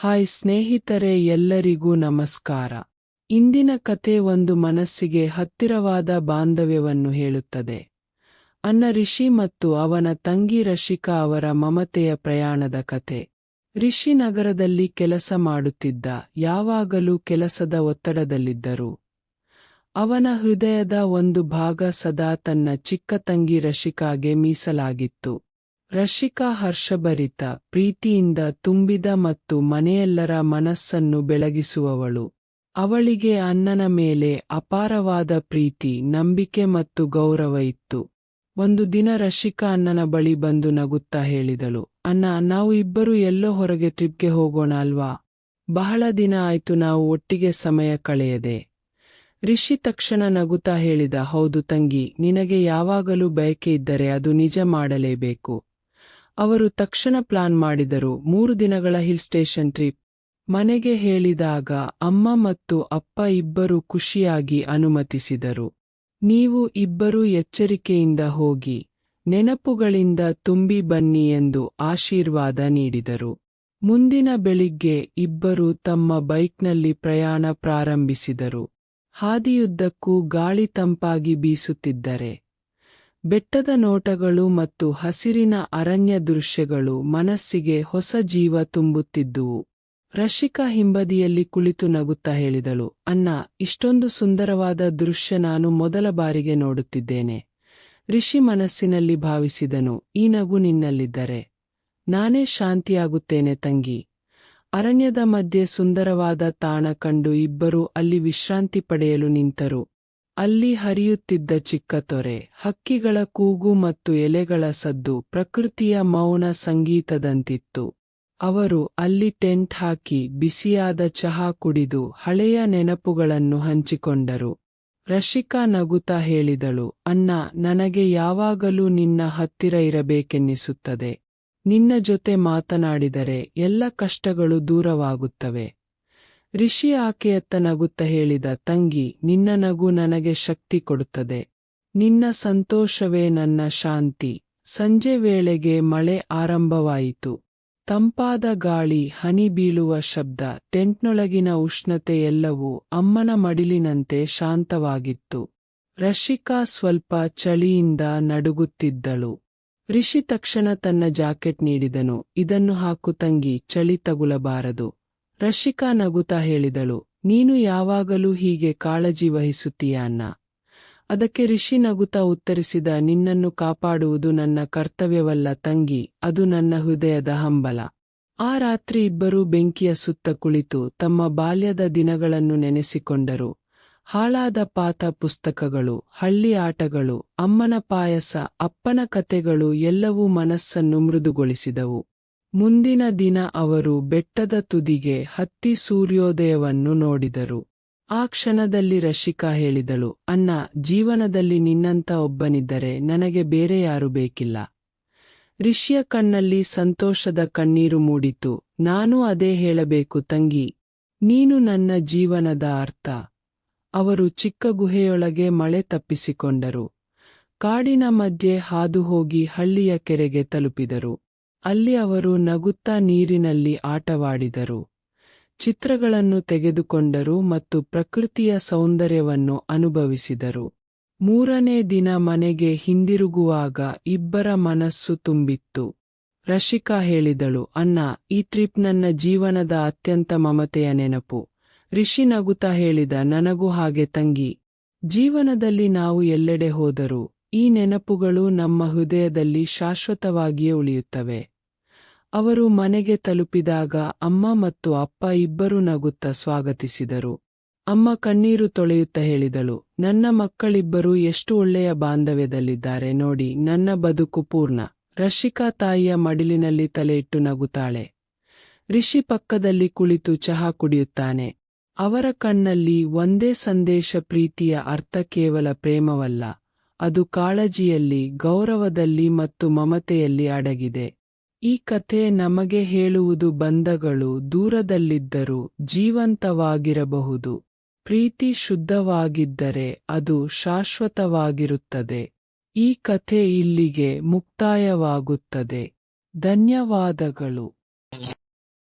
Hi ಸ್ನೇಹಿತರೆ ಎಲ್ಲರಿಗೂ ನಮಸ್ಕಾರ. ಇಂದಿನ ಕತೆ ಒಂದು ಮನಸ್ಸಿಗೆ ಹತ್ತಿರವಾದ ಬಾಂಧವ್ಯವನ್ನು ಹೇಳುತ್ತದೆ. ಅನ್ನ ರಿಷಿ ಮತ್ತು ಅವನ ತಂಗಿ ರಶಿಕಾ ಅವರ ಮಮತೆಯ ಪ್ರಯಾಣದ ಕತೆ. ರಿಷಿ ನಗರದಲ್ಲಿ ಕೆಲಸ ಮಾಡುತ್ತಿದ್ದ, ಯಾವಾಗಲೂ ಕೆಲಸದ ಒತ್ತಡದಲ್ಲಿದ್ದರು. ಅವನ ಹೃದಯದ ಒಂದು ಭಾಗ ಸದಾ ತನ್ನ ಚಿಕ್ಕ ತಂಗಿ ರಶಿಕಾಗೆ ಮೀಸಲಾಗಿತ್ತು. ರಶಿಕಾ ಹರ್ಷಭರಿತ, ಪ್ರೀತಿಯಿಂದ ತುಂಬಿದ ಮತ್ತು ಮನೆಯೆಲ್ಲರ ಮನಸ್ಸನ್ನು ಬೆಳಗಿಸುವವಳು. ಅವಳಿಗೆ ಅಣ್ಣನ ಮೇಲೆ ಅಪಾರವಾದ ಪ್ರೀತಿ, ನಂಬಿಕೆ ಮತ್ತು ಗೌರವ ಇತ್ತು. ಒಂದು ದಿನ ರಶಿಕಾ ಅಣ್ಣನ ಬಳಿ ಬಂದು ನಗುತ್ತಾ ಹೇಳಿದಳು, ಅಣ್ಣ, ನಾವು ಇಬ್ಬರು ಎಲ್ಲೋ ಹೊರಗೆ ಟ್ರಿಪ್ಗೆ ಹೋಗೋಣ ಅಲ್ವಾ? ಬಹಳ ದಿನ ಆಯ್ತು ನಾವು ಒಟ್ಟಿಗೆ ಸಮಯ ಕಳೆಯದೆ ರಿಷಿ ತಕ್ಷಣ ನಗುತ್ತಾ ಹೇಳಿದ, ಹೌದು ತಂಗಿ, ನಿನಗೆ ಯಾವಾಗಲೂ ಬಯಕೆ ಇದ್ದರೆ ಅದು ನಿಜ ಮಾಡಲೇಬೇಕು. ಅವರು ತಕ್ಷಣ ಪ್ಲಾನ್ ಮಾಡಿದರು. ಮೂರು ದಿನಗಳ ಹಿಲ್ ಸ್ಟೇಷನ್ ಟ್ರಿಪ್. ಮನೆಗೆ ಹೇಳಿದಾಗ ಅಮ್ಮ ಮತ್ತು ಅಪ್ಪ ಇಬ್ಬರು ಖುಷಿಯಾಗಿ ಅನುಮತಿಸಿದರು. ನೀವು ಇಬ್ಬರೂ ಎಚ್ಚರಿಕೆಯಿಂದ ಹೋಗಿ, ನೆನಪುಗಳಿಂದ ತುಂಬಿ ಬನ್ನಿ ಎಂದು ಆಶೀರ್ವಾದ ನೀಡಿದರು. ಮುಂದಿನ ಬೆಳಿಗ್ಗೆ ಇಬ್ಬರು ತಮ್ಮ ಬೈಕ್ನಲ್ಲಿ ಪ್ರಯಾಣ ಪ್ರಾರಂಭಿಸಿದರು. ಹಾದಿಯುದ್ದಕ್ಕೂ ಗಾಳಿ ತಂಪಾಗಿ ಬೀಸುತ್ತಿದ್ದರೆ ಬೆಟ್ಟದ ನೋಟಗಳು ಮತ್ತು ಹಸಿರಿನ ಅರಣ್ಯ ದೃಶ್ಯಗಳು ಮನಸ್ಸಿಗೆ ಹೊಸ ಜೀವ ತುಂಬುತ್ತಿದ್ದುವು. ರಶಿಕಾ ಹಿಂಬದಿಯಲ್ಲಿ ಕುಳಿತು ನಗುತ್ತಾ ಹೇಳಿದಳು, ಅಣ್ಣ, ಇಷ್ಟೊಂದು ಸುಂದರವಾದ ದೃಶ್ಯ ನಾನು ಮೊದಲ ಬಾರಿಗೆ ನೋಡುತ್ತಿದ್ದೇನೆ. ಋಷಿ ಮನಸ್ಸಿನಲ್ಲಿ ಭಾವಿಸಿದನು, ಈ ನಗು ನಿನ್ನಲ್ಲಿದ್ದರೆ ನಾನೇ ಶಾಂತಿಯಾಗುತ್ತೇನೆ ತಂಗಿ. ಅರಣ್ಯದ ಮಧ್ಯೆ ಸುಂದರವಾದ ತಾಣ ಕಂಡು ಇಬ್ಬರೂ ಅಲ್ಲಿ ವಿಶ್ರಾಂತಿ ಪಡೆಯಲು ನಿಂತರು. ಅಲ್ಲಿ ಹರಿಯುತ್ತಿದ್ದ ಚಿಕ್ಕ ತೊರೆ, ಹಕ್ಕಿಗಳ ಕೂಗು ಮತ್ತು ಎಲೆಗಳ ಸದ್ದು ಪ್ರಕೃತಿಯ ಮೌನ ಸಂಗೀತದಂತಿತ್ತು. ಅವರು ಅಲ್ಲಿ ಟೆಂಟ್ ಹಾಕಿ ಬಿಸಿಯಾದ ಚಹಾ ಕುಡಿದು ಹಳೆಯ ನೆನಪುಗಳನ್ನು ಹಂಚಿಕೊಂಡರು. ರಶಿಕಾ ನಗುತ್ತಾ ಹೇಳಿದಳು, ಅಣ್ಣ, ನನಗೆ ಯಾವಾಗಲೂ ನಿನ್ನ ಹತ್ತಿರ ಇರಬೇಕೆನ್ನಿಸುತ್ತದೆ. ನಿನ್ನ ಜೊತೆ ಮಾತನಾಡಿದರೆ ಎಲ್ಲ ಕಷ್ಟಗಳು ದೂರವಾಗುತ್ತವೆ. ರಿಷಿ ಆಕೆಯತ್ತ ನಗುತ್ತ ಹೇಳಿದ, ತಂಗಿ, ನಿನ್ನ ನಗು ನನಗೆ ಶಕ್ತಿ ಕೊಡುತ್ತದೆ. ನಿನ್ನ ಸಂತೋಷವೇ ನನ್ನ ಶಾಂತಿ. ಸಂಜೆ ವೇಳೆಗೆ ಮಳೆ ಆರಂಭವಾಯಿತು. ತಂಪಾದ ಗಾಳಿ, ಹನಿ ಬೀಳುವ ಶಬ್ದ, ಟೆಂಟ್ನೊಳಗಿನ ಉಷ್ಣತೆ ಎಲ್ಲವೂ ಅಮ್ಮನ ಮಡಿಲಿನಂತೆ ಶಾಂತವಾಗಿತ್ತು. ರಶಿಕಾ ಸ್ವಲ್ಪ ಚಳಿಯಿಂದ ನಡುಗುತ್ತಿದ್ದಳು. ರಿಷಿ ತಕ್ಷಣ ತನ್ನ ಜಾಕೆಟ್ ನೀಡಿದನು, ಇದನ್ನು ಹಾಕು ತಂಗಿ, ಚಳಿ ತಗುಲಬಾರದು. ರಶಿಕಾ ನಗುತ್ತಾ ಹೇಳಿದಳು, ನೀನು ಯಾವಾಗಲೂ ಹೀಗೆ ಕಾಳಜಿ ವಹಿಸುತ್ತೀಯ ಅನ್ನ ಅದಕ್ಕೆ ರಿಷಿ ನಗುತ್ತಾ ಉತ್ತರಿಸಿದ, ನಿನ್ನನ್ನು ಕಾಪಾಡುವುದು ನನ್ನ ಕರ್ತವ್ಯವಲ್ಲ ತಂಗಿ, ಅದು ನನ್ನ ಹೃದಯದ ಹಂಬಲ. ಆ ರಾತ್ರಿ ಇಬ್ಬರೂ ಬೆಂಕಿಯ ಸುತ್ತ ಕುಳಿತು ತಮ್ಮ ಬಾಲ್ಯದ ದಿನಗಳನ್ನು ನೆನೆಸಿಕೊಂಡರು. ಹಾಳಾದ ಪಾತ ಪುಸ್ತಕಗಳು, ಹಳ್ಳಿ ಆಟಗಳು, ಅಮ್ಮನ ಪಾಯಸ, ಅಪ್ಪನ ಕತೆಗಳು ಎಲ್ಲವೂ ಮನಸ್ಸನ್ನು ಮೃದುಗೊಳಿಸಿದವು. ಮುಂದಿನ ದಿನ ಅವರು ಬೆಟ್ಟದ ತುದಿಗೆ ಹತ್ತಿ ಸೂರ್ಯೋದಯವನ್ನು ನೋಡಿದರು. ಆ ಕ್ಷಣದಲ್ಲಿ ರಶಿಕಾ ಹೇಳಿದಳು, ಅಣ್ಣ, ಜೀವನದಲ್ಲಿ ನಿನ್ನಂತ ಒಬ್ಬನಿದ್ದರೆ ನನಗೆ ಬೇರೆ ಯಾರು ಬೇಕಿಲ್ಲ. ರಿಷಿಯ ಕಣ್ಣಲ್ಲಿ ಸಂತೋಷದ ಕಣ್ಣೀರು ಮೂಡಿತು. ನಾನು ಅದೇ ಹೇಳಬೇಕು, ತಂಗಿ. ನೀನು ನನ್ನ ಜೀವನದ ಅರ್ಥ ಅವರು ಚಿಕ್ಕ ಗುಹೆಯೊಳಗೆ ಮಳೆ ತಪ್ಪಿಸಿಕೊಂಡರು. ಕಾಡಿನ ಮಧ್ಯೆ ಹಾದು ಹೋಗಿ ಹಳ್ಳಿಯ ಕೆರೆಗೆ ತಲುಪಿದರು. ಅಲ್ಲಿ ಅವರು ನಗುತ್ತಾ ನೀರಿನಲ್ಲಿ ಆಟವಾಡಿದರು. ಚಿತ್ರಗಳನ್ನು ತೆಗೆದುಕೊಂಡರು ಮತ್ತು ಪ್ರಕೃತಿಯ ಸೌಂದರ್ಯವನ್ನು ಅನುಭವಿಸಿದರು. ಮೂರನೇ ದಿನ ಮನೆಗೆ ಹಿಂದಿರುಗುವಾಗ ಇಬ್ಬರ ಮನಸ್ಸು ತುಂಬಿತ್ತು. ರಶಿಕಾ ಹೇಳಿದಳು, ಅಣ್ಣ, ಈ ಟ್ರಿಪ್ ನನ್ನ ಜೀವನದ ಅತ್ಯಂತ ಮಮತೆಯ ನೆನಪು. ರಿಷಿ ನಗುತ್ತಾ ಹೇಳಿದ, ನನಗೂ ಹಾಗೆ ತಂಗಿ. ಜೀವನದಲ್ಲಿ ನಾವು ಎಲ್ಲೆಡೆ ಹೋದರೂ. ಈ ನೆನಪುಗಳು ನಮ್ಮ ಹೃದಯದಲ್ಲಿ ಶಾಶ್ವತವಾಗಿಯೇ ಉಳಿಯುತ್ತವೆ. ಅವರು ಮನೆಗೆ ತಲುಪಿದಾಗ ಅಮ್ಮ ಮತ್ತು ಅಪ್ಪ ಇಬ್ಬರೂ ನಗುತ್ತಾ ಸ್ವಾಗತಿಸಿದರು. ಅಮ್ಮ ಕಣ್ಣೀರು ತೊಳೆಯುತ್ತಾ ಹೇಳಿದಳು, ನನ್ನ ಮಕ್ಕಳಿಬ್ಬರೂ ಎಷ್ಟು ಒಳ್ಳೆಯ ಬಾಂಧವ್ಯದಲ್ಲಿದ್ದಾರೆ ನೋಡಿ, ನನ್ನ ಬದುಕು ಪೂರ್ಣ. ರಶಿಕಾ ತಾಯಿಯ ಮಡಿಲಿನಲ್ಲಿ ತಲೆಯಿಟ್ಟು ನಗುತ್ತಾಳೆ. ರಿಷಿ ಪಕ್ಕದಲ್ಲಿ ಕುಳಿತು ಚಹಾ ಕುಡಿಯುತ್ತಾನೆ. ಅವರ ಕಣ್ಣಲ್ಲಿ ಒಂದೇ ಸಂದೇಶ ಪ್ರೀತಿಯ ಅರ್ಥ ಕೇವಲ ಪ್ರೇಮವಲ್ಲ. ಅದು ಕಾಳಜಿಯಲ್ಲಿ, ಗೌರವದಲ್ಲಿ ಮತ್ತು ಮಮತೆಯಲ್ಲಿ ಅಡಗಿದೆ. ಈ ಕಥೆ ನಮಗೆ ಹೇಳುವುದು ಬಂಧಗಳು, ದೂರದಲ್ಲಿದ್ದರೂ ಜೀವಂತವಾಗಿರಬಹುದು. ಪ್ರೀತಿ ಶುದ್ಧವಾಗಿದ್ದರೆ ಅದು ಶಾಶ್ವತವಾಗಿರುತ್ತದೆ. ಈ ಕಥೆ ಇಲ್ಲಿಗೆ ಮುಕ್ತಾಯವಾಗುತ್ತದೆ. ಧನ್ಯವಾದಗಳು.